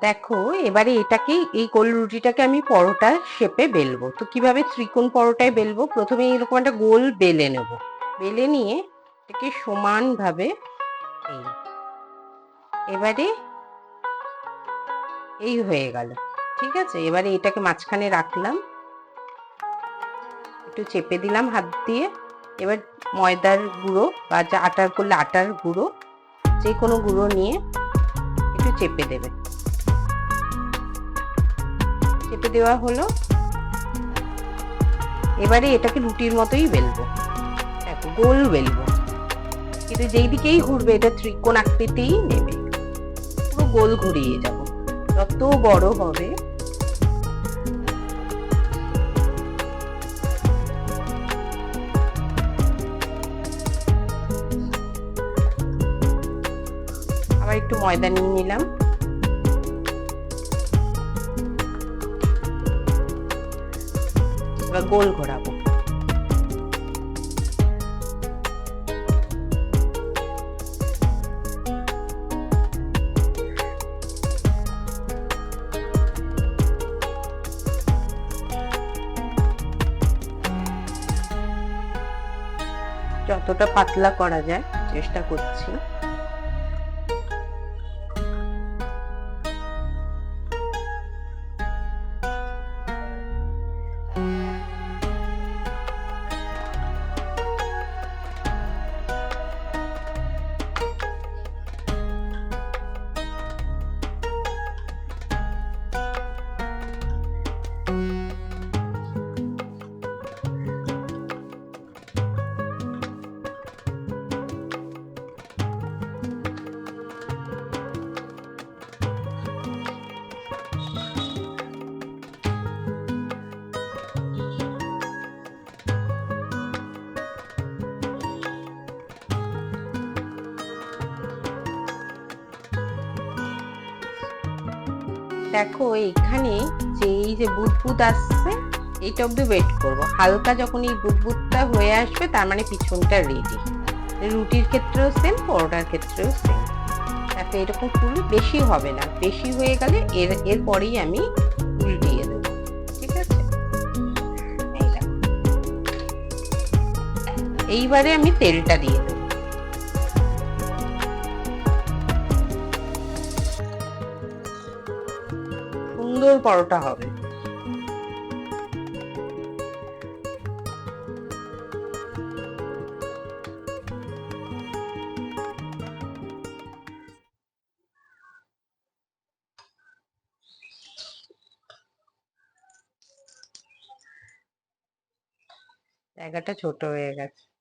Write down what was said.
দেখো, এবারে এটাকে, এই গোল রুটিটাকে আমি পরোটার শেপে বেলবো। তো কীভাবে ত্রিকোণ পরোটায় বেলবো? প্রথমে এরকম একটা গোল বেলে নেব। বেলে নিয়ে এটাকে সমানভাবে এই, এবারে এই হয়ে গেল। ঠিক আছে? এবারে এটাকে মাঝখানে রাখলাম। একটু চেপে দিলাম হাত দিয়ে। এবার ময়দার গুঁড়ো বা যা আটার, করলে আটার গুঁড়ো যে কোনো গুঁড়ো নিয়ে একটু চেপে দেবে। চেপে দেওয়া হলো। এবারে এটাকে রুটির মতোই বেলবো। দেখো, গোল বেলবো। কিন্তু যেই দিকেই ঘুরবে, এটা ত্রিকোণ আকৃতিই নেবে। পুরো গোল ঘুরিয়ে যাব। যত বড় হবে, আবার একটু ময়দা নিয়ে নিলাম। এবার গোল ঘোরাবো যতটা পাতলা করা যায় চেষ্টা করছি। দেখো এখানে যে এই যে বুদবুদ আসছে, এইটা অব্দি ওয়েট করব। হালকা যখন এই বুদবুদটা হয়ে আসবে, তার মানে পিছনটা রেডি রুটির ক্ষেত্রেও সেম পরোটার ক্ষেত্রেও সেম দেখো এরকম ফুল বেশি হবে না। বেশি হয়ে গেলে এর এরপরেই আমি উল্টিয়ে দেবো। ঠিক আছে? এইবারে আমি তেলটা দিয়ে দেবো। পরোটা হবে। জায়গাটা ছোট হয়ে গেছে।